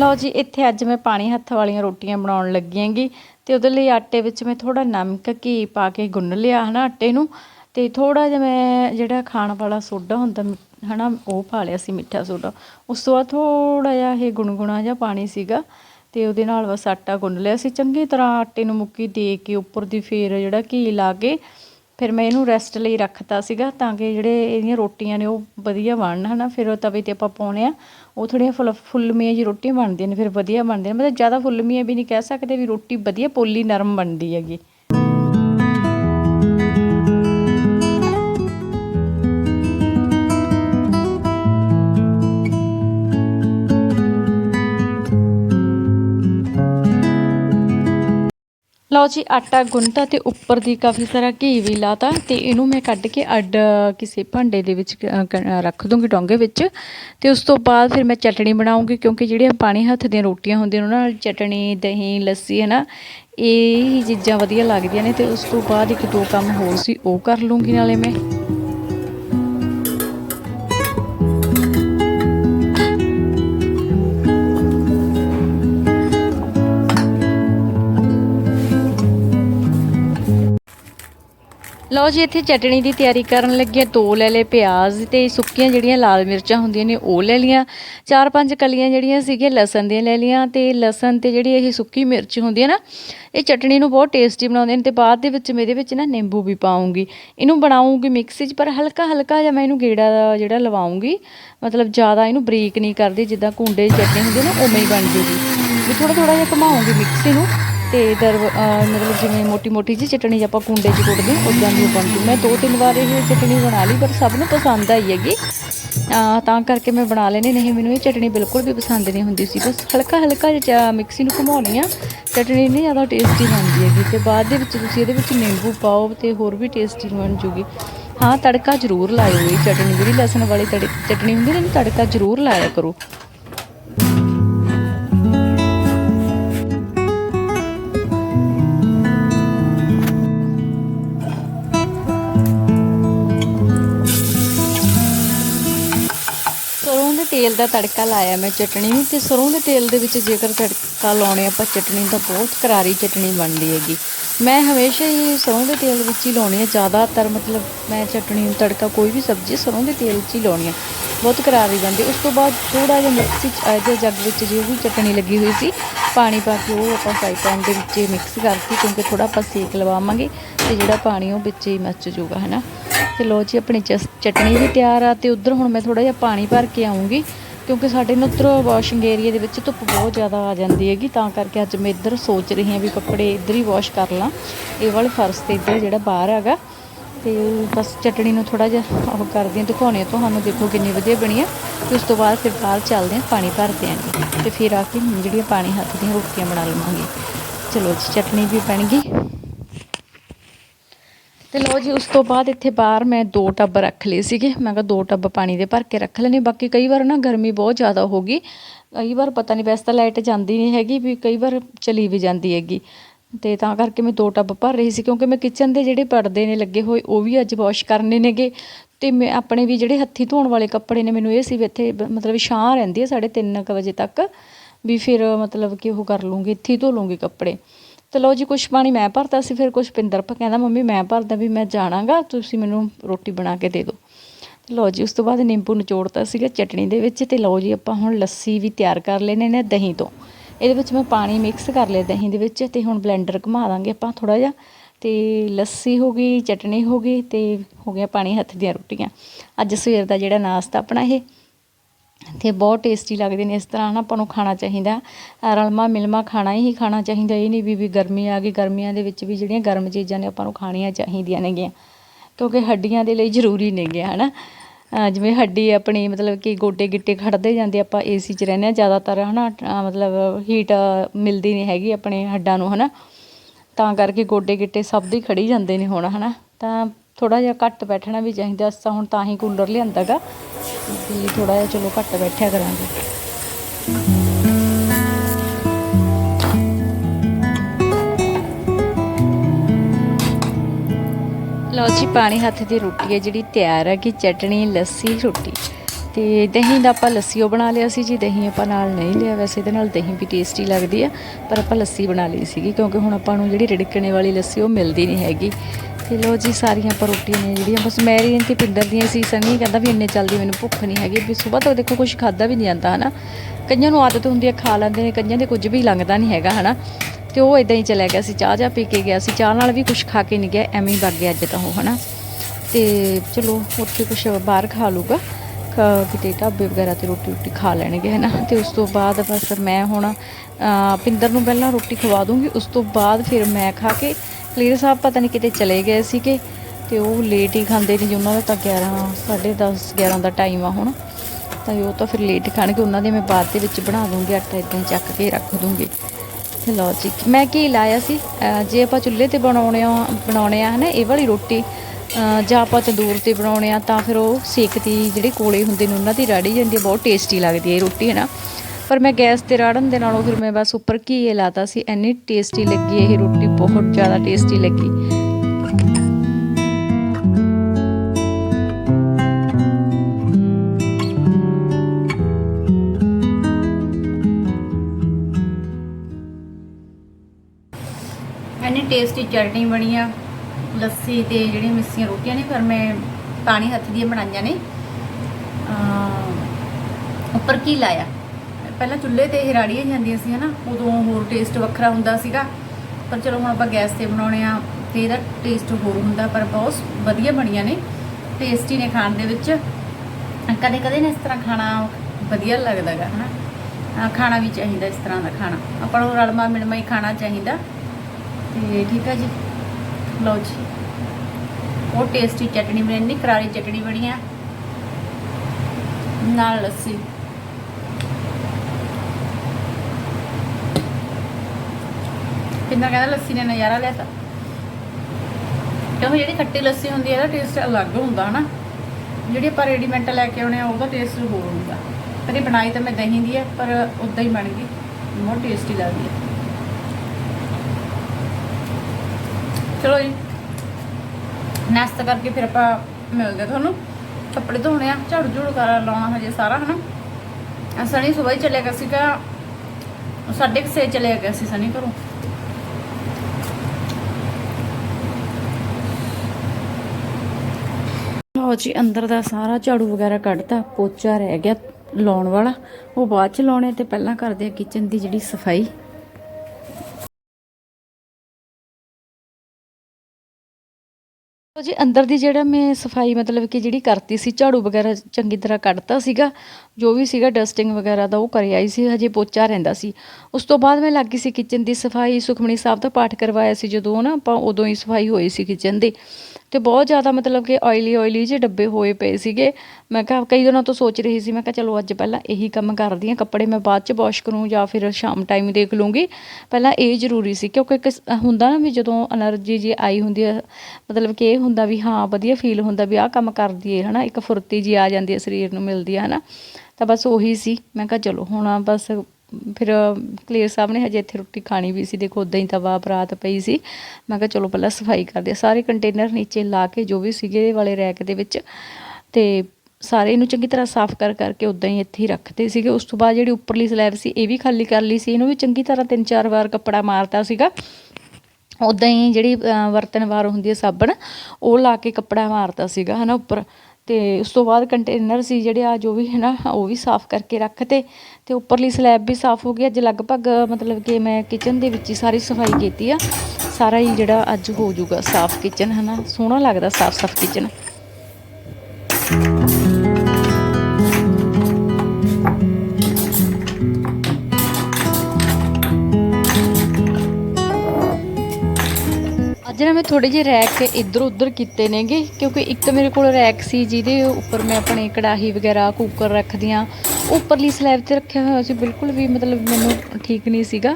A: ਲਓ ਜੀ, ਇੱਥੇ ਅੱਜ ਮੈਂ ਪਾਣੀ ਹੱਥ ਵਾਲੀਆਂ ਰੋਟੀਆਂ ਬਣਾਉਣ ਲੱਗੀਆਂਗੀ ਤੇ ਉਹਦੇ ਲਈ ਆਟੇ ਵਿੱਚ ਮੈਂ ਥੋੜਾ ਨਮਕ, ਘੀ ਪਾ ਕੇ ਗੁੰਨ ਲਿਆ ਹਨਾ ਆਟੇ ਨੂੰ ਤੇ ਥੋੜਾ ਜਿਹਾ ਮੈਂ ਜਿਹੜਾ ਖਾਣ ਵਾਲਾ ਸੋਡਾ ਹੁੰਦਾ ਮਿ- ਹਨਾ ਉਹ ਪਾ ਲਿਆ ਸੀ ਮਿੱਠਾ ਸੋਡਾ। ਉਸ ਤੋਂ ਬਾਅਦ ਥੋੜਾ ਜਿਹਾ ਇਹ ਗੁਣਗੁਣਾ ਜਿਹਾ ਪਾਣੀ ਸੀਗਾ ਤੇ ਉਹਦੇ ਨਾਲ ਬਸ ਆਟਾ ਗੁੰਨ ਲਿਆ ਸੀ। ਚੰਗੀ ਤਰ੍ਹਾਂ ਆਟੇ ਨੂੰ ਮੁੱਕੀ ਦੇ ਕੇ ਉੱਪਰ ਦੀ ਫੇਰ ਜਿਹੜਾ ਘੀ ਲਾ ਕੇ ਫਿਰ ਮੈਂ ਇਹਨੂੰ ਰੈਸਟ ਲਈ ਰੱਖਤਾ ਸੀਗਾ ਤਾਂ ਕਿ ਜਿਹੜੇ ਇਹਦੀਆਂ ਰੋਟੀਆਂ ਨੇ ਉਹ ਵਧੀਆ ਬਣਨ ਹਨਾ, ਫਿਰ ਉਹ ਤਵੇ ਤੇ ਆਪਾਂ ਪਾਉਣੇ ਆ। ਉਹ ਥੋੜ੍ਹੀਆਂ ਫੁੱਲ, ਫੁੱਲਮੀਆਂ ਜੀ ਰੋਟੀਆਂ ਬਣਦੀਆਂ ਨੇ, ਫਿਰ ਵਧੀਆ ਬਣਦੀਆਂ ਨੇ। ਮਤਲਬ ਜ਼ਿਆਦਾ ਫੁੱਲਮੀਆਂ ਵੀ ਨਹੀਂ ਕਹਿ ਸਕਦੇ ਵੀ ਰੋਟੀ ਵਧੀਆ ਪੋਲੀ ਨਰਮ ਬਣਦੀ ਹੈਗੀ। ਲਓ ਜੀ, ਆਟਾ ਗੁੰਨਤਾ ਤੇ ਉੱਪਰ ਦੀ ਕਾਫੀ ਸਾਰਾ ਘੀ ਵੀ ਲਾਤਾ ਤੇ ਇਹਨੂੰ ਮੈਂ ਕੱਢ ਕੇ ਅੱਡ ਕਿਸੇ ਭਾਂਡੇ ਦੇ ਵਿੱਚ ਕ- ਰੱਖ ਦੂੰਗੀ ਡੋਂਗੇ ਵਿੱਚ ਤੇ ਉਸ ਤੋਂ ਬਾਅਦ ਫਿਰ ਮੈਂ ਚਟਣੀ ਬਣਾਉਂਗੀ ਕਿਉਂਕਿ ਜਿਹੜੀਆਂ ਪਾਣੀ ਹੱਥ ਦੀਆਂ ਰੋਟੀਆਂ ਹੁੰਦੀਆਂ ਨੇ, ਉਹਨਾਂ ਨਾਲ ਚਟਣੀ, ਦਹੀਂ, ਲੱਸੀ, ਹੈ ਨਾ, ਇਹ ਹੀ ਚੀਜ਼ਾਂ ਵਧੀਆ ਲੱਗਦੀਆਂ ਨੇ ਤੇ ਉਸ ਤੋਂ ਬਾਅਦ ਇੱਕ ਦੋ ਕੰਮ ਹੋਰ ਸੀ, ਉਹ ਕਰ ਲੂੰਗੀ ਨਾਲੇ ਮੈਂ। ਲਓ ਜੀ, ਇੱਥੇ ਚਟਣੀ ਦੀ ਤਿਆਰੀ ਕਰਨ ਲੱਗੇ ਦੋ ਲੈ ਲਏ ਪਿਆਜ਼ ਤੇ ਸੁੱਕੀਆਂ ਜਿਹੜੀਆਂ ਲਾਲ ਮਿਰਚਾਂ ਹੁੰਦੀਆਂ ਨੇ, ਉਹ ਲੈ ਲੀਆਂ ਚਾਰ ਪੰਜ ਕਲੀਆਂ ਜਿਹੜੀਆਂ ਸੀਗੀਆਂ, ਲਸਣ ਦੀਆਂ ਲੈ ਲੀਆਂ ਤੇ ਲਸਣ ਤੇ ਜਿਹੜੀ ਇਹ ਸੁੱਕੀ ਮਿਰਚ ਹੁੰਦੀ ਹੈ ਨਾ, ਇਹ ਚਟਣੀ ਨੂੰ ਬਹੁਤ ਟੇਸਟੀ ਬਣਾਉਂਦੇ ਨੇ ਤੇ ਬਾਅਦ ਦੇ ਵਿੱਚ ਮੈਂ ਇਹਦੇ ਵਿੱਚ ਨਾ ਨਿੰਬੂ ਵੀ ਪਾਉਂਗੀ। ਇਹਨੂੰ ਬਣਾਉਂਗੀ ਮਿਕਸੀ 'ਚ, ਪਰ ਹਲਕਾ ਹਲਕਾ ਜਿਹਾ ਮੈਂ ਇਹਨੂੰ ਗੇੜਾ ਦਾ ਜਿਹੜਾ ਲਵਾਉਂਗੀ। ਮਤਲਬ ਜ਼ਿਆਦਾ ਇਹਨੂੰ ਬਰੀਕ ਨਹੀਂ ਕਰਦੀ, ਜਿੱਦਾਂ ਕੁੰਡੇ ਦੀ ਚਟਣੀ ਹੁੰਦੀ ਨਾ, ਉਵੇਂ ਹੀ ਬਣ ਜੂਗੀ। ਵੀ ਥੋੜਾ ਥੋੜਾ ਜਿਹਾ ਘੁਮਾਉਂਗੀ ਮਿਕਸੀ ਨੂੰ। ਤੇ ਦਰ ਮਤਲਬ ਜਿਵੇਂ ਮੋਟੀ ਮੋਟੀ ਜਿਹੀ ਚਟਣੀ ਆਪਾਂ ਕੁੰਡੇ 'ਚ ਕੁੱਟਦੇ ਹਾਂ ਉਦਾਂ ਦੀ ਉਹ ਬਣ ਗਈ ਮੈਂ ਦੋ ਤਿੰਨ ਵਾਰ ਇਹ ਚਟਣੀ ਬਣਾ ਲਈ, ਪਰ ਸਭ ਨੂੰ ਪਸੰਦ ਆਈ ਹੈਗੀ। ਤਾਂ ਕਰਕੇ ਮੈਂ ਬਣਾ ਲੈਣੀ ਨਹੀਂ, ਮੈਨੂੰ ਇਹ ਚਟਣੀ ਬਿਲਕੁਲ ਵੀ ਪਸੰਦ ਨਹੀਂ ਹੁੰਦੀ ਸੀ। ਬਸ ਹਲਕਾ ਹਲਕਾ ਜਿਹਾ ਮਿਕਸੀ ਨੂੰ ਘੁਮਾਉਣੀ ਆ ਚਟਣੀ ਨਹੀਂ ਜ਼ਿਆਦਾ ਟੇਸਟੀ ਬਣਦੀ ਹੈਗੀ ਤੇ ਬਾਅਦ ਦੇ ਵਿੱਚ ਤੁਸੀਂ ਇਹਦੇ ਵਿੱਚ ਨਿੰਬੂ ਪਾਓ ਤੇ ਹੋਰ ਵੀ ਟੇਸਟੀ ਬਣ ਜੂਗੀ। ਹਾਂ, ਤੜਕਾ ਜ਼ਰੂਰ ਲਾਇਓ ਇਹ ਚਟਣੀ। ਜਿਹੜੀ ਲਸਣ ਵਾਲੀ ਤੜ- ਚਟਣੀ ਹੁੰਦੀ ਨਾ, ਤੜਕਾ ਜ਼ਰੂਰ ਲਾਇਆ ਕਰੋ। ਤੇਲ ਦਾ ਤੜਕਾ ਲਾਇਆ ਮੈਂ ਚਟਣੀ ਨੂੰ ਤੇ ਸਰੋਂ ਦੇ ਤੇਲ ਦੇ ਵਿੱਚ ਜੇਕਰ ਤੜਕਾ ਲਾਉਣੇ ਆਪਾਂ ਚਟਣੀ ਤਾਂ ਬਹੁਤ ਕਰਾਰੀ ਚਟਣੀ ਬਣਦੀ ਹੈਗੀ। ਮੈਂ ਹਮੇਸ਼ਾ ਹੀ ਸਰੋਂ ਦੇ ਤੇਲ ਵਿੱਚ ਹੀ ਲਾਉਣੀ ਹੈ ਜ਼ਿਆਦਾਤਰ ਮਤਲਬ ਮੈਂ ਚਟਣੀ ਨੂੰ ਤੜਕਾ ਕੋਈ ਵੀ ਸਬਜ਼ੀ ਸਰੋਂ ਦੇ ਤੇਲ 'ਚ ਹੀ ਲਾਉਣੀ ਹੈ ਬਹੁਤ ਕਰਾਰੀ ਬਣਦੀ। ਉਸ ਤੋਂ ਬਾਅਦ ਥੋੜਾ ਜਿਹਾ ਮਿਕਸੀ 'ਚ ਅਹ ਜਿਹਾ ਜੱਗ ਵਿੱਚ ਜੋ ਵੀ ਚਟਣੀ ਲੱਗੀ ਹੋਈ ਸੀ, ਪਾਣੀ ਪਾ ਕੇ ਉਹ ਆਪਾਂ ਫਰਾਈ ਪੈਨ ਦੇ ਵਿੱਚ ਮਿਕਸ ਕਰਤੀ ਕਿਉਂਕਿ ਥੋੜਾ ਆਪਾਂ ਸੇਕ ਲਵਾਵਾਂਗੇ ਤੇ ਜਿਹੜਾ ਪਾਣੀ ਉਹ ਵਿੱਚ ਹੀ ਮੱਚ ਜਾਊਗਾ ਹਨਾ ਤੇ ਲੋ ਜੀ, ਆਪਣੀ ਚਸ- ਚਟਣੀ ਵੀ ਤਿਆਰ ਆ ਤੇ ਉਧਰ ਹੁਣ ਮੈਂ ਥੋੜਾ ਜਿਹਾ ਪਾਣੀ ਭਰ ਕੇ ਆਉਂਗੀ ਕਿਉਂਕਿ ਸਾਡੇ ਨੂੰ ਉੱਧਰ ਵਾਸ਼ਿੰਗ ਏਰੀਆ ਦੇ ਵਿੱਚ ਧੁੱਪ ਬਹੁਤ ਜ਼ਿਆਦਾ ਆ ਜਾਂਦੀ ਹੈਗੀ, ਤਾਂ ਕਰਕੇ ਅੱਜ ਮੈਂ ਇੱਧਰ ਸੋਚ ਰਹੀ ਹਾਂ ਵੀ ਕੱਪੜੇ ਇੱਧਰ ਹੀ ਵਾਸ਼ ਕਰ ਲਾਂ, ਇਹ ਵਾਲੇ ਫਰਸ਼ ਤੇ ਇੱਧਰ ਜਿਹੜਾ ਬਾਹਰ ਹੈਗਾ, ਤੇ ਬਸ ਚਟਣੀ ਨੂੰ ਥੋੜਾ ਜਿਹਾ ਉਹ ਕਰਦੀ ਹਾਂ ਦਿਖਾਉਣੇ ਤੁਹਾਨੂੰ, ਦੇਖੋ ਕਿੰਨੀ ਵਧੀਆ ਬਣੀ ਹੈ ਤੇ ਉਸ ਤੋਂ ਬਾਅਦ ਫਿਰ ਬਾਹਰ ਚੱਲਦੇ ਹਾਂ, ਪਾਣੀ ਭਰਦੇ ਆਂਗੇ, ਤੇ ਫਿਰ ਆ ਕੇ ਜਿਹੜੀਆਂ ਪਾਣੀ ਹੱਥ ਦੀਆਂ ਰੋਟੀਆਂ ਬਣਾ ਲਵਾਂਗੇ, ਚਲੋ ਜੀ, ਚਟਣੀ ਵੀ ਬਣ ਗਈ। ਤੇ ਲਓ ਜੀ, ਉਸ ਤੋਂ ਬਾਅਦ ਇੱਥੇ ਬਾਹਰ ਮੈਂ ਦੋ ਟੱਬ ਰੱਖ ਲਏ ਸੀਗੇ। ਮੈਂ ਕਿਹਾ ਦੋ ਟੱਬ ਪਾਣੀ ਦੇ ਭਰ ਕੇ ਰੱਖ ਲੈਣੇ ਬਾਕੀ ਕਈ ਵਾਰ ਨਾ ਗਰਮੀ ਬਹੁਤ ਜ਼ਿਆਦਾ ਹੋ ਗਈ। ਕਈ ਵਾਰ ਪਤਾ ਨਹੀਂ, ਵੈਸੇ ਤਾਂ ਲਾਈਟ ਜਾਂਦੀ ਨਹੀਂ ਹੈਗੀ ਵੀ ਕਈ ਵਾਰ ਚਲੀ ਵੀ ਜਾਂਦੀ ਹੈਗੀ। ਤੇ ਤਾਂ ਕਰਕੇ ਮੈਂ ਦੋ ਟੱਬ ਭਰ ਰਹੀ ਸੀ ਕਿਉਂਕਿ ਮੈਂ ਕਿਚਨ ਦੇ ਜਿਹੜੇ ਪਰਦੇ ਨੇ ਲੱਗੇ ਹੋਏ, ਉਹ ਵੀ ਅੱਜ ਵਾਸ਼ ਕਰਨੇ ਨੇਗੇ। ਤੇ ਮੈਂ ਆਪਣੇ ਵੀ ਜਿਹੜੇ ਹੱਥੀ ਧੋਣ ਵਾਲੇ ਕੱਪੜੇ ਨੇ, ਮੈਨੂੰ ਇਹ ਸੀ ਵੀ ਇੱਥੇ ਬ- ਮਤਲਬ ਛਾਂ ਰਹਿੰਦੀ ਹੈ, ਸਾਢੇ ਤਿੰਨ ਕੁ ਵਜੇ ਤੱਕ। ਵੀ ਫਿਰ ਮਤਲਬ ਕਿ ਉਹ ਕਰ ਲੂੰਗੀ, ਇੱਥੇ ਹੀ ਧੋ ਲੂੰਗੀ ਕੱਪੜੇ। ਤੇ ਲਓ ਜੀ, ਕੁਛ ਪਾਣੀ ਮੈਂ ਭਰਤਾ ਸੀ, ਫਿਰ ਕੁਛ ਪਿੰਦਰ ਭਾ ਕਹਿੰਦਾ, ਮੰਮੀ, ਮੈਂ ਭਰਦਾ ਵੀ ਮੈਂ ਜਾਣਾਗਾ, ਤੁਸੀਂ ਮੈਨੂੰ ਰੋਟੀ ਬਣਾ ਕੇ ਦੇ ਦਿਓ। ਤੇ ਲਓ ਜੀ, ਉਸ ਤੋਂ ਬਾਅਦ ਨਿੰਬੂ ਨਿਚੋੜਤਾ ਸੀਗਾ ਚਟਣੀ ਦੇ ਵਿੱਚ ਤੇ ਲਓ ਜੀ, ਆਪਾਂ ਹੁਣ ਲੱਸੀ ਵੀ ਤਿਆਰ ਕਰ ਲੈਣੇ ਨੇ ਦਹੀਂ ਤੋਂ। ਇਹਦੇ ਵਿੱਚ ਮੈਂ ਪਾਣੀ ਮਿਕਸ ਕਰ ਲਿਆ ਦਹੀਂ ਦੇ ਵਿੱਚ ਤੇ ਹੁਣ ਬਲੈਂਡਰ ਘੁਮਾ ਦਾਂਗੇ ਆਪਾਂ ਥੋੜਾ ਜਿਹਾ। ਤੇ ਲੱਸੀ ਹੋ ਗਈ, ਚਟਣੀ ਹੋ ਗਈ ਤੇ ਹੋ ਗਿਆ ਪਾਣੀ ਹੱਥ ਦੀਆਂ ਰੋਟੀਆਂ। ਅੱਜ ਸਵੇਰ ਦਾ ਜਿਹੜਾ ਨਾਸ਼ਤਾ ਆਪਣਾ ਇਹ। ਅਤੇ ਬਹੁਤ ਟੇਸਟੀ ਲੱਗਦੇ ਨੇ ਇਸ ਤਰ੍ਹਾਂ ਨਾ ਆਪਾਂ ਨੂੰ ਖਾਣਾ ਚਾਹੀਦਾ। ਅਹ ਰਲਮਾ ਮਿਲਮਾ ਖਾਣਾ ਹੀ ਖਾਣਾ ਚਾਹੀਦਾ, ਇਹ ਨਹੀਂ ਵੀ ਵੀ ਗਰਮੀ ਆ ਗਈ, ਗਰਮੀਆਂ ਦੇ ਵਿੱਚ ਵੀ ਜਿਹੜੀਆਂ ਗਰਮ ਚੀਜ਼ਾਂ ਨੇ ਆਪਾਂ ਨੂੰ ਖਾਣੀਆਂ ਚਾਹੀਦੀਆਂ ਨੇਗੀਆਂ। ਕਿਉਂਕਿ ਹੱਡੀਆਂ ਦੇ ਲਈ ਜ਼ਰੂਰੀ ਨੇਗੀਆਂ ਹੈ ਨਾ ਜਿਵੇਂ ਹੱਡੀ ਆਪਣੀ ਮਤਲਬ ਕਿ ਗੋਡੇ ਗਿੱਟੇ ਖੜਦੇ ਜਾਂਦੇ, ਆਪਾਂ ਏਸੀ 'ਚ ਰਹਿੰਦੇ ਹਾਂ ਜ਼ਿਆਦਾਤਰ, ਹਨਾ? ਅਹ ਮਤਲਬ ਹੀਟ ਮਿਲਦੀ ਨਹੀਂ ਹੈਗੀ ਆਪਣੇ ਹੱਡਾਂ ਨੂੰ, ਹਨਾ? ਤਾਂ ਕਰਕੇ ਗੋਡੇ ਗਿੱਟੇ ਸਭ ਦੇ ਹੀ ਖੜੀ ਜਾਂਦੇ ਨੇ ਹੁਣ, ਹਨਾ? ਤਾਂ ਥੋੜ੍ਹਾ ਜਿਹਾ ਘੱਟ ਬੈਠਣਾ ਵੀ ਚਾਹੀਦਾ, ਅਸੀਂ ਹੁਣ ਤਾਂ ਹੀ ਕੂਲਰ ਲਿਆਂਦਾ ਗਾ ਵੀ ਥੋੜ੍ਹਾ ਜਿਹਾ ਚਲੋ ਘੱਟ ਬੈਠਿਆ ਕਰਾਂਗੇ। ਲਓ ਜੀ, ਪਾਣੀ ਹੱਥ ਦੀ ਰੋਟੀ ਹੈ ਜਿਹੜੀ ਤਿਆਰ ਹੈ ਕਿ ਚਟਣੀ, ਲੱਸੀ, ਰੋਟੀ। ਤੇ ਦਹੀਂ ਦਾ ਆਪਾਂ ਲੱਸੀ ਉਹ ਬਣਾ ਲਿਆ ਸੀ ਜੀ, ਦਹੀਂ ਆਪਾਂ ਨਾਲ ਨਹੀਂ ਲਿਆ, ਵੈਸੇ ਇਹਦੇ ਨਾਲ ਦਹੀਂ ਵੀ ਟੇਸਟੀ ਲੱਗਦੀ ਆ, ਪਰ ਆਪਾਂ ਲੱਸੀ ਬਣਾ ਲਈ ਸੀਗੀ, ਕਿਉਂਕਿ ਹੁਣ ਆਪਾਂ ਨੂੰ ਜਿਹੜੀ ਰਿੜਕਣੇ ਵਾਲੀ ਲੱਸੀ ਉਹ ਮਿਲਦੀ ਨਹੀਂ ਹੈਗੀ। ਤੇ ਲੋ ਜੀ, ਸਾਰੀਆਂ ਆਪਾਂ ਰੋਟੀਆਂ ਨੇ ਜਿਹੜੀਆਂ, ਬਸ ਮੈਰੀ ਤੇ ਪਿੰਦਰ ਦੀਆਂ ਸੀ, ਸਨੀ ਕਹਿੰਦਾ ਵੀ ਇੰਨੇ ਜਲਦੀ ਮੈਨੂੰ ਭੁੱਖ ਨਹੀਂ ਹੈਗੀ, ਵੀ ਸਵੇਰ ਤੋਂ ਦੇਖੋ ਕੁਝ ਖਾਦਾ ਵੀ ਨਹੀਂ ਜਾਂਦਾ, ਹਨਾ? ਕਈਆਂ ਨੂੰ ਆਦਤ ਹੁੰਦੀ ਹੈ ਖਾ ਲੈਂਦੇ ਨੇ, ਕਈਆਂ ਦੇ ਕੁਝ ਵੀ ਲੰਘਦਾ ਨਹੀਂ ਹੈਗਾ, ਹਨਾ? ਤੇ ਉਹ ਇਦਾਂ ਹੀ ਚਲਿਆ ਗਿਆ ਸੀ, ਚਾਹ ਜਾਂ ਪੀ ਕੇ ਗਿਆ ਸੀ, ਚਾਹ ਨਾਲ ਵੀ ਕੁਝ ਖਾ ਕੇ ਨਹੀਂ ਗਿਆ, ਐਵੇਂ ਹੀ ਵਗ ਗਿਆ ਅੱਜ ਤਾਂ ਉਹ, ਹਨਾ? ਤੇ ਚਲੋ, ਉੱਥੇ ਕੁਝ ਬਾਹਰ ਖਾ ਲੂਗਾ ਕਿਤੇ ਢਾਬੇ ਵਗੈਰਾ ਤੇ ਰੋਟੀ ਰੋਟੀ ਖਾ ਲੈਣਗੇ, ਹਨਾ? ਤੇ ਉਸ ਤੋਂ ਬਾਅਦ ਬਸ ਮੈਂ ਹੁਣ ਪਿੰਦਰ ਨੂੰ ਪਹਿਲਾਂ ਰੋਟੀ ਖਵਾ ਦੂੰਗੀ, ਉਸ ਤੋਂ ਬਾਅਦ ਫਿਰ ਮੈਂ ਖਾ ਕੇ ਕਲੀਅਰ ਸਾਹਿਬ ਪਤਾ ਨਹੀਂ ਕਿਤੇ ਚਲੇ ਗਏ ਸੀਗੇ ਤੇ ਉਹ ਲੇਟ ਹੀ ਖਾਂਦੇ ਨੇ ਜੀ ਉਹਨਾਂ ਦਾ ਤਾਂ 11 10:30 11 ਦਾ ਟਾਈਮ ਆ ਹੁਣ। ਤਾਂ ਉਹ ਤਾਂ ਫਿਰ ਲੇਟ ਖਾਣਗੇ, ਉਹਨਾਂ ਦੇ ਮੈਂ ਬਾਅਦ ਦੇ ਵਿੱਚ ਬਣਾ ਦੂੰਗੀ, ਆਟਾ ਇਦਾਂ ਚੱਕ ਕੇ ਰੱਖ ਦੂੰਗੀ। ਤੇ ਲਓ ਜੀ, ਮੈਂ ਕੀ ਲਾਇਆ ਸੀ? ਜੇ ਆਪਾਂ ਚੁੱਲ੍ਹੇ ਤੇ ਬਣਾਉਣੇ ਆ ਬਣਾਉਣੇ ਆ, ਹਨਾ, ਇਹ ਵਾਲੀ ਰੋਟੀ ਜਾਂ ਆਪਾਂ ਤੰਦੂਰ ਤੇ ਬਣਾਉਣੇ ਆ, ਤਾਂ ਫਿਰ ਉਹ ਸੇਕਦੀ, ਜਿਹੜੇ ਕੋਲੇ ਹੁੰਦੇ ਨੇ, ਉਹਨਾਂ ਦੀ ਰਾੜੀ ਜਾਂਦੀ ਹੈ ਬਹੁਤ ਟੇਸਟੀ ਲੱਗਦੀ ਹੈ ਇਹ ਰੋਟੀ ਹੈ ਨਾ ਪਰ ਮੈਂ ਗੈਸ ਤੇ ਰਾੜਨ ਦੇ ਨਾਲੋਂ ਫਿਰ ਮੈਂ ਬਸ ਉੱਪਰ ਘੀਏ ਲਾਤਾ ਸੀ ਐਨੀ ਟੇਸਟੀ ਲੱਗੀ ਇਹ ਰੋਟੀ, ਬਹੁਤ ਜ਼ਿਆਦਾ ਟੇਸਟੀ ਲੱਗੀ। ਇੰਨੀ ਟੇਸਟੀ ਚਟਨੀ ਬਣੀ ਆ, ਲੱਸੀ ਤੇ ਜਿਹੜੀਆਂ ਮਿੱਸੀਆਂ ਰੋਟੀਆਂ ਨੇ, ਪਰ ਮੈਂ ਪਾਣੀ ਹੱਥ ਦੀਆਂ ਬਣਾਈਆਂ ਨੇ ਉੱਪਰ ਕੀ ਲਾਇਆ। ਪਹਿਲਾਂ ਚੁੱਲ੍ਹੇ ਤੇ ਇਹ ਰਾੜੀਆਂ ਜਾਂਦੀਆਂ ਸੀ ਹਨਾ, ਉਦੋਂ ਹੋਰ ਟੇਸਟ ਵੱਖਰਾ ਹੁੰਦਾ ਸੀਗਾ। ਪਰ ਚਲੋ ਹੁਣ ਆਪਾਂ ਗੈਸ ਤੇ ਬਣਾਉਣੇ ਆ ਤੇ ਇਹਦਾ ਟੇਸਟ ਹੋਰ ਹੁੰਦਾ, ਪਰ ਬਹੁਤ ਵਧੀਆ ਬਣੀਆਂ ਨੇ ਟੇਸਟੀ ਨੇ ਖਾਣ ਦੇ ਵਿੱਚ। ਕਦੇ ਕਦੇ ਨਾ ਇਸ ਤਰ੍ਹਾਂ ਖਾਣਾ ਵਧੀਆ ਲੱਗਦਾਗਾ, ਹਨਾ। ਅਹ ਖਾਣਾ ਵੀ ਚਾਹੀਦਾ ਇਸ ਤਰ੍ਹਾਂ ਦਾ ਖਾਣਾ। ਆਪਾਂ ਨੂੰ ਰਲਮਾ ਮਿਲਮਾ ਹੀ ਖਾਣਾ ਚਾਹੀਦਾ। ਤੇ ਠੀਕ ਆ ਜੀ। ਲਓ ਜੀ। ਉਹ ਟੇਸਟੀ ਚਟਣੀ ਬਣੀ ਇੰਨੀ ਕਰਾਰੀ ਚਟਣੀ ਬਣੀ ਆ। ਨਾਲ ਲੱਸੀ। ਕਿੰਨਾ ਕਹਿੰਦਾ ਲੱਸੀ ਨੇ ਨਜ਼ਾਰਾ ਲਿਆ ਤਾ ਕਿਉਂਕਿ ਜਿਹੜੀ ਖੱਟੀ ਲੱਸੀ ਹੁੰਦੀ ਹੈ ਇਹਦਾ ਟੇਸਟ ਅਲੱਗ ਹੁੰਦਾ ਹਨਾ। ਜਿਹੜੀ ਆਪਾਂ ਰੈਡੀਮੈਂਟ ਲੈ ਕੇ ਆਉਣੇ ਆ, ਉਹਦਾ ਟੇਸਟ ਹੋਰ ਹੁੰਦਾ। ਕਦੇ ਬਣਾਈ ਤਾਂ ਮੈਂ ਦਹੀਂ ਦੀ ਹੈ ਪਰ ਉਦਾਂ ਹੀ ਬਣ ਗਈ। ਬਹੁਤ ਟੇਸਟੀ ਲੱਗਦੀ ਹੈ ਚਲੋ ਜੀ। ਨਾਸ਼ਤਾ ਕਰਕੇ ਫਿਰ ਆਪਾਂ ਮਿਲਦੇ ਤੁਹਾਨੂੰ। ਕੱਪੜੇ ਧੋਣੇ ਆ, ਝਾੜੂ ਝੂੜੂ ਕਰ ਲਾਉਣਾ ਹਜੇ ਸਾਰਾ, ਹਨਾ। ਆ ਸਣੀ ਸਵੇਰ ਹੀ ਚਲਿਆ ਗਿਆ ਸੀਗਾ। ਸਾਢੇ ਕੁ ਛੇ ਚਲਿਆ ਗਿਆ ਸੀ ਸਣੀ ਘਰੋਂ। ਲਓ ਜੀ, ਅੰਦਰ ਦਾ ਸਾਰਾ ਝਾੜੂ ਵਗੈਰਾ ਕੱਢਤਾ, ਪੋਚਾ ਰਹਿ ਗਿਆ ਲਾਉਣ ਵਾਲਾ। ਉਹ ਬਾਅਦ ਚ ਲਾਉਣੇ ਤੇ ਪਹਿਲਾਂ ਕਰਦੇ ਆ ਕਿਚਨ ਦੀ ਜਿਹੜੀ ਸਫ਼ਾਈ। ਜੀ, ਅੰਦਰ ਦੀ ਜਿਹੜਾ ਮੈਂ ਸਫ਼ਾਈ ਮਤਲਬ ਕਿ ਜਿਹੜੀ ਕਰਤੀ ਸੀ, ਝਾੜੂ ਵਗੈਰਾ ਚੰਗੀ ਤਰ੍ਹਾਂ ਕੱਢਤਾ ਸੀਗਾ। ਜੋ ਵੀ ਸੀਗਾ ਡਸਟਿੰਗ ਵਗੈਰਾ ਦਾ, ਉਹ ਕਰਿਆ ਹੀ ਸੀ, ਹਜੇ ਪੋਚਾ ਰਹਿੰਦਾ ਸੀ। ਉਸ ਤੋਂ ਬਾਅਦ ਮੈਂ ਲੱਗੀ ਸੀ ਕਿਚਨ ਦੀ ਸਫ਼ਾਈ ਸੁਖਮਣੀ ਸਾਹਿਬ ਦਾ ਪਾਠ ਕਰਵਾਇਆ ਸੀ, ਜਦੋਂ ਨਾ ਆਪਾਂ ਉਦੋਂ ਹੀ ਸਫ਼ਾਈ ਹੋਈ ਸੀ ਕਿਚਨ ਦੀ। ਤੇ ਬਹੁਤ ਜ਼ਿਆਦਾ ਮਤਲਬ ਕਿ ਆਇਲੀ ਆਇਲੀ ਜਿਹੇ ਡੱਬੇ ਹੋਏ ਪਏ ਸੀਗੇ। ਮੈਂ ਕਿਹਾ, ਕਈ ਦਿਨਾਂ ਤੋਂ ਸੋਚ ਰਹੀ ਸੀ, ਮੈਂ ਕਿਹਾ, ਚਲੋ ਅੱਜ ਪਹਿਲਾਂ ਇਹੀ ਕੰਮ ਕਰਦੀ ਹਾਂ, ਕੱਪੜੇ ਮੈਂ ਬਾਅਦ ਚ ਵਾਸ਼ ਕਰੂੰ ਜਾਂ ਫਿਰ ਸ਼ਾਮ ਟਾਈਮ ਦੇਖ ਲੂੰਗੀ। ਪਹਿਲਾਂ ਇਹ ਜ਼ਰੂਰੀ ਸੀ, ਕਿਉਂਕਿ ਹੁੰਦਾ ਨਾ ਵੀ ਜਦੋਂ એનર્ਜੀ ਜੀ ਆਈ ਹੁੰਦੀ ਹੈ, ਮਤਲਬ ਕਿ ਇਹ ਹੁੰਦਾ ਵੀ ਹਾਂ, ਵਧੀਆ ਫੀਲ ਹੁੰਦਾ ਵੀ ਆਹ ਕੰਮ ਕਰਦੀ ਹੈ ਹਨਾ, ਇੱਕ ਫੁਰਤੀ ਜੀ ਆ ਜਾਂਦੀ ਹੈ, ਸਰੀਰ ਨੂੰ ਮਿਲਦੀ ਹੈ, ਹਨਾ। ਤਾਂ ਬਸ ਉਹੀ ਸੀ। ਮੈਂ ਕਿਹਾ ਚਲੋ ਹੁਣ ਬਸ ਫਿਰ ਕਲੀਅਰ ਸਾਹਿਬ ਨੇ ਹਜੇ ਇੱਥੇ ਰੋਟੀ ਖਾਣੀ ਵੀ ਸੀ। ਦੇਖੋ ਉਦਾਂ ਹੀ ਤਵਾ ਪਰਾਤ ਪਈ ਸੀ। ਮੈਂ ਕਿਹਾ ਚਲੋ ਪਹਿਲਾਂ ਸਫ਼ਾਈ ਕਰਦੇ ਸਾਰੇ ਕੰਟੇਨਰ ਨੀਚੇ ਲਾ ਕੇ ਜੋ ਵੀ ਸੀਗੇ ਵਾਲੇ ਰੈਕ ਦੇ ਵਿੱਚ ਤੇ ਸਾਰੇ ਇਹਨੂੰ ਚੰਗੀ ਤਰ੍ਹਾਂ ਸਾਫ਼ ਕਰ ਕਰਕੇ ਉਦਾਂ ਹੀ ਇੱਥੇ ਹੀ ਰੱਖਦੇ ਸੀਗੇ। ਉਸ ਤੋਂ ਬਾਅਦ ਜਿਹੜੀ ਉੱਪਰਲੀ ਸਲੈਬ ਸੀ ਇਹ ਵੀ ਖਾਲੀ ਕਰ ਲਈ ਸੀ। ਇਹਨੂੰ ਵੀ ਚੰਗੀ ਤਰ੍ਹਾਂ ਤਿੰਨ ਚਾਰ ਵਾਰ ਕੱਪੜਾ ਮਾਰਤਾ ਸੀਗਾ। ਉਦਾਂ ਹੀ ਜਿਹੜੀ ਅਹ, ਵਾਰ ਹੁੰਦੀ ਹੈ ਸਾਬਣ ਉਹ ਲਾ ਕੇ ਕੱਪੜਾ ਮਾਰਤਾ ਸੀਗਾ ਹਨਾ ਉੱਪਰ। ਅਤੇ ਉਸ ਤੋਂ ਬਾਅਦ ਕੰਟੇਨਰ ਸੀ ਜਿਹੜੇ ਆ, ਜੋ ਵੀ ਹੈ ਨਾ, ਉਹ ਵੀ ਸਾਫ਼ ਕਰਕੇ ਰੱਖਤੇ ਤੇ ਉੱਪਰਲੀ ਸਲੈਬ ਵੀ ਸਾਫ਼ ਹੋ ਗਈ। ਅੱਜ ਲਗਭਗ, ਮਤਲਬ ਕਿ ਮੈਂ ਕਿਚਨ ਦੇ ਵਿੱਚ ਹੀ ਸਾਰੀ ਸਫ਼ਾਈ ਕੀਤੀ ਆ। ਸਾਰਾ ਹੀ ਜਿਹੜਾ ਅੱਜ ਹੋ ਜਾਊਗਾ ਸਾਫ਼ ਕਿਚਨ ਹੈ ਨਾ? ਸੋਹਣਾ ਲੱਗਦਾ ਸਾਫ਼ ਸਾਫ਼ ਕਿਚਨ ਥੋੜੇ ਜਿਹੇ ਰੈਕ ਇੱਧਰ ਉੱਧਰ ਕੀਤੇ ਨੇਗੇ, ਕਿਉਂਕਿ ਇੱਕ ਮੇਰੇ ਕੋਲ ਰੈਕ ਸੀ ਜਿਹਦੇ ਉੱਪਰ ਮੈਂ ਆਪਣੇ ਕੜਾਹੀ ਵਗੈਰਾ ਕੁੱਕਰ ਰੱਖਦੀਆਂ ਉੱਪਰਲੀ ਸਲੈਬ ਤੇ ਰੱਖਿਆ ਹੋਇਆ ਸੀ, ਬਿਲਕੁਲ ਵੀ ਮਤਲਬ ਮੈਨੂੰ ਠੀਕ ਨਹੀਂ ਸੀਗਾ।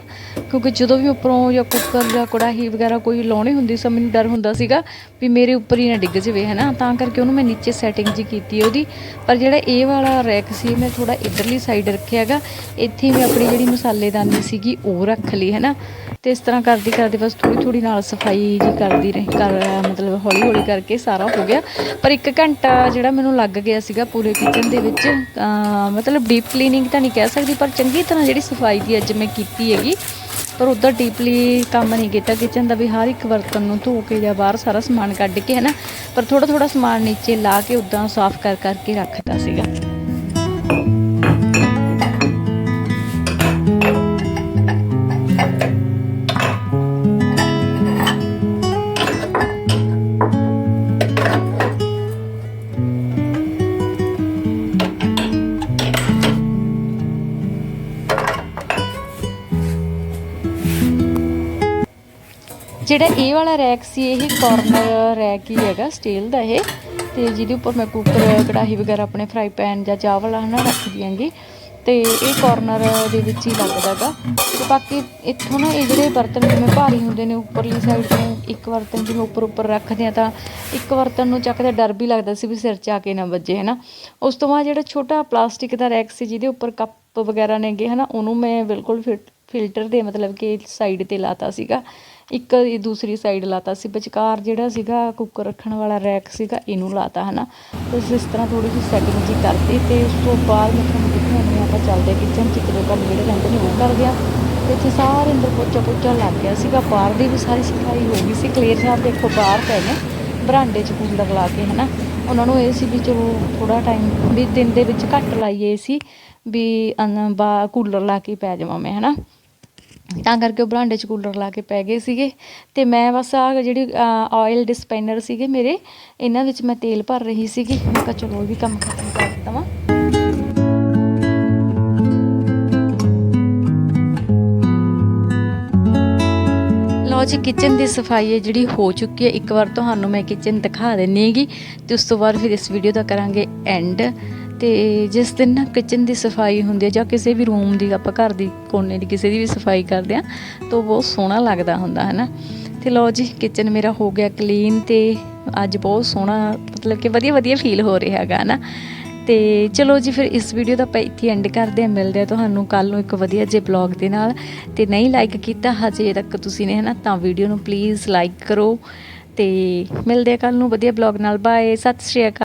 A: ਕਿਉਂਕਿ ਜਦੋਂ ਵੀ ਉੱਪਰੋਂ ਜਾਂ ਕੁੱਕਰ ਜਾਂ ਕੜਾਹੀ ਵਗੈਰਾ ਕੋਈ ਲਾਉਣੀ ਹੁੰਦੀ ਸੀ, ਮੈਨੂੰ ਡਰ ਹੁੰਦਾ ਸੀਗਾ ਵੀ ਮੇਰੇ ਉੱਪਰ ਹੀ ਨਾ ਡਿੱਗ ਜਾਵੇ ਹੈ ਨਾ ਤਾਂ ਕਰਕੇ ਉਹਨੂੰ ਮੈਂ ਨੀਚੇ ਸੈਟਿੰਗ ਜੀ ਕੀਤੀ ਉਹਦੀ। ਪਰ ਜਿਹੜਾ ਇਹ ਵਾਲਾ ਰੈਕ ਸੀ, ਮੈਂ ਥੋੜਾ ਇੱਧਰਲੀ ਸਾਈਡ ਰੱਖਿਆ ਹੈਗਾ। ਇੱਥੇ ਮੈਂ ਆਪਣੀ ਜਿਹੜੀ ਮਸਾਲੇਦਾਨੀ ਸੀਗੀ, ਉਹ ਰੱਖ ਲਈ ਹੈ ਨਾ ਤੇ ਇਸ ਤਰ੍ਹਾਂ ਕਰਦੀ ਕਰਦੀ ਬਸ ਥੋੜੀ ਥੋੜੀ ਨਾਲ ਸਫ਼ਾਈ ਜੀ ਕਰਦੀ ਰਹੀ ਕਰ ਮਤਲਬ ਹੌਲੀ ਹੌਲੀ ਕਰਕੇ ਸਾਰਾ ਹੋ ਗਿਆ। ਪਰ ਇੱਕ ਘੰਟਾ ਜਿਹੜਾ ਮੈਨੂੰ ਲੱਗ ਗਿਆ ਸੀਗਾ ਪੂਰੇ ਕਿਚਨ ਦੇ ਵਿੱਚ ਮਤਲਬ ਡੀਪ ਕਲੀਨਿੰਗ ਤਾਂ ਨਹੀਂ ਕਹਿ ਸਕਦੀ, ਪਰ ਚੰਗੀ ਤਰ੍ਹਾਂ ਜਿਹੜੀ ਸਫ਼ਾਈ ਦੀ ਅੱਜ ਮੈਂ ਕੀਤੀ ਹੈਗੀ, ਪਰ ਉੱਦਾਂ ਡੀਪਲੀ ਕੰਮ ਨਹੀਂ ਕੀਤਾ ਕਿਚਨ ਦਾ ਵੀ ਹਰ ਇੱਕ ਬਰਤਨ ਨੂੰ ਧੋ ਕੇ ਜਾਂ ਬਾਹਰ ਸਾਰਾ ਸਮਾਨ ਕੱਢ ਕੇ ਹੈ ਨਾ ਪਰ ਥੋੜਾ ਥੋੜਾ ਸਮਾਨ ਨੀਚੇ ਲਾ ਕੇ ਉੱਦਾਂ ਸਾਫ਼ ਕਰ ਕਰਕੇ ਰੱਖਦਾ ਸੀਗਾ। ਜਿਹੜਾ ਇਹ ਵਾਲਾ ਰੈਕ ਸੀ, ਇਹ ਕਾਰਨਰ ਰੈਕ ਹੀ ਹੈਗਾ ਸਟੀਲ ਦਾ ਇਹ। ਤੇ ਜਿਹਦੇ ਉੱਪਰ ਮੈਂ ਕੁੱਕਰ, ਕੜਾਹੀ ਵਗੈਰਾ ਆਪਣੇ ਫਰਾਈ ਪੈਨ ਜਾਂ ਚਾਹ ਵਾਲਾ ਹਨਾ ਰੱਖਦੀ ਆਂਗੀ ਤੇ ਇਹ ਕਾਰਨਰ ਦੇ ਵਿੱਚ ਹੀ ਲੱਗਦਾਗਾ ਤੇ ਬਾਕੀ ਇੱਥੋਂ ਨਾ ਇਹ ਜਿਹੜੇ ਬਰਤਨ ਜਿਵੇਂ ਭਾਰੀ ਹੁੰਦੇ ਨੇ, ਉੱਪਰਲੀ ਸਾਈਡ ਤੋਂ ਇੱਕ ਬਰਤਨ ਜਿਵੇਂ ਉੱਪਰ ਉੱਪਰ ਰੱਖਦੇ ਆ ਤਾਂ ਇੱਕ ਬਰਤਨ ਨੂੰ ਚੱਕਦੇ ਡਰ ਵੀ ਲੱਗਦਾ ਸੀ ਵੀ ਸਿਰ 'ਚ ਆ ਕੇ ਨਾ ਵੱਜੇ, ਹਨਾ। ਉਸ ਤੋਂ ਬਾਅਦ ਜਿਹੜਾ ਛੋਟਾ ਪਲਾਸਟਿਕ ਦਾ ਰੈਕ ਸੀ, ਜਿਹਦੇ ਉੱਪਰ ਕੱਪ ਵਗੈਰਾ ਨੇਗੇ, ਹਨਾ, ਉਹਨੂੰ ਮੈਂ ਬਿਲਕੁਲ ਫਿਟ ਫਿਲਟਰ ਦੇ ਮਤਲਬ ਕਿ ਸਾਈਡ ਤੇ ਲਾਤਾ ਸੀਗਾ। ਇੱਕ ਇਹ ਦੂਸਰੀ ਸਾਈਡ ਲਾਤਾ ਸੀ, ਵਿਚਕਾਰ ਜਿਹੜਾ ਸੀਗਾ ਕੁੱਕਰ ਰੱਖਣ ਵਾਲਾ ਰੈਕ ਸੀਗਾ, ਇਹਨੂੰ ਲਾਤਾ, ਹਨਾ? ਤੇ ਇਸ ਤਰ੍ਹਾਂ ਥੋੜੀ ਜਿਹੀ ਸੈਟਿੰਗ ਜੀ ਕਰਤੀ ਤੇ ਉਸ ਤੋਂ ਬਾਅਦ ਮੈਂ ਤੁਹਾਨੂੰ ਦਿਖਾਉਂਦੀ ਆਪਾਂ ਚੱਲਦੇ ਕਿਚਨ ਚ ਇੱਕ ਦੋ ਕੰਮ ਜਿਹੜੇ ਰਹਿੰਦੇ ਨੇ ਉਹ ਕਰਦੇ ਆ। ਤੇ ਇੱਥੇ ਸਾਰੇ ਅੰਦਰ ਪੋਚਾ ਪੋਚਾ ਲੱਗ ਗਿਆ ਸੀਗਾ, ਬਾਹਰ ਦੀ ਵੀ ਸਾਰੀ ਸਫ਼ਾਈ ਹੋ ਗਈ ਸੀ। ਕਲੀਅਰ ਸਾਹਿਬ ਦੇਖੋ ਬਾਹਰ ਪਏ ਨੇ, ਬਰਾਂਡੇ 'ਚ ਕੂਲਰ ਲਾ ਕੇ, ਹਨਾ? ਉਹਨਾਂ ਨੂੰ ਇਹ ਸੀ ਵੀ ਚਲੋ ਥੋੜਾ ਟਾਈਮ ਵੀ ਦਿਨ ਦੇ ਵਿੱਚ ਘੱਟ ਲਾਈਏ ਸੀ ਵੀ ਬਾ, ਕੂਲਰ ਲਾ ਕੇ ਪੈ ਜਾਵਾਂ ਮੈਂ, ਹਨਾ? ਤਾਂ ਕਰਕੇ ਉਹ ਬਰਾਂਡੇ 'ਚ ਕੂਲਰ ਲਾ ਕੇ ਪੈ ਗਏ ਸੀਗੇ ਤੇ ਮੈਂ ਬਸ ਆਹ ਜਿਹੜੀ ਆਇਲ ਡਿਸਪੈਨਰ ਸੀਗੇ ਮੇਰੇ, ਇਹਨਾਂ ਵਿੱਚ ਮੈਂ ਤੇਲ ਭਰ ਰਹੀ ਸੀਗੀ। ਮੈਂ ਕਿਹਾ ਚਲੋ ਇਹ ਵੀ ਕੰਮ ਖਤਮ ਕਰ ਦਵਾਂ। ਲਓ ਜੀ ਕਿਚਨ ਦੀ ਸਫ਼ਾਈ ਹੈ ਜਿਹੜੀ ਹੋ ਚੁੱਕੀ ਹੈ। ਇੱਕ ਵਾਰ ਤੁਹਾਨੂੰ ਮੈਂ ਕਿਚਨ ਦਿਖਾ ਦਿੰਨੀ ਹੈਗੀ ਤੇ ਉਸ ਤੋਂ ਬਾਅਦ ਫਿਰ ਇਸ ਵੀਡੀਓ ਦਾ ਕਰਾਂਗੇ ਐਂਡ ਤੇ ਜਿਸ ਦਿਨ ਨਾ ਕਿਚਨ ਦੀ ਸਫ਼ਾਈ ਹੁੰਦੀ ਹੈ ਜਾਂ ਕਿਸੇ ਵੀ ਰੂਮ ਦੀ ਆਪਾਂ ਘਰ ਦੀ ਕੋਨੇ ਦੀ ਕਿਸੇ ਦੀ ਵੀ ਸਫ਼ਾਈ ਕਰਦੇ ਆ, ਤਾਂ ਉਹ ਬਹੁਤ ਸੋਹਣਾ ਲੱਗਦਾ ਹੁੰਦਾ ਹੈ ਨਾ ਤੇ ਲਓ ਜੀ ਕਿਚਨ ਮੇਰਾ ਹੋ ਗਿਆ ਕਲੀਨ ਤੇ ਅੱਜ ਬਹੁਤ ਸੋਹਣਾ ਮਤਲਬ ਕਿ ਵਧੀਆ ਵਧੀਆ ਫੀਲ ਹੋ ਰਿਹਾ ਹੈਗਾ ਨਾ ਤੇ ਚਲੋ ਜੀ, ਫਿਰ ਇਸ ਵੀਡੀਓ ਦਾ ਆਪਾਂ ਇੱਥੇ ਐਂਡ ਕਰਦੇ ਹਾਂ। ਮਿਲਦੇ ਆ ਤੁਹਾਨੂੰ ਕੱਲ ਨੂੰ ਇੱਕ ਵਧੀਆ ਜੇ ਬਲੌਗ ਦੇ ਨਾਲ। ਤੇ ਨਹੀਂ ਲਾਈਕ ਕੀਤਾ ਹਜੇ ਤੱਕ ਤੁਸੀਂ ਨੇ, ਹਨਾ, ਤਾਂ ਵੀਡੀਓ ਨੂੰ ਪਲੀਜ਼ ਲਾਈਕ ਕਰੋ। ਤੇ ਮਿਲਦੇ ਆ ਕੱਲ ਨੂੰ ਵਧੀਆ ਬਲੌਗ ਨਾਲ। ਬਾਏ ਸਤਿ ਸ਼੍ਰੀ ਅਕਾਲ।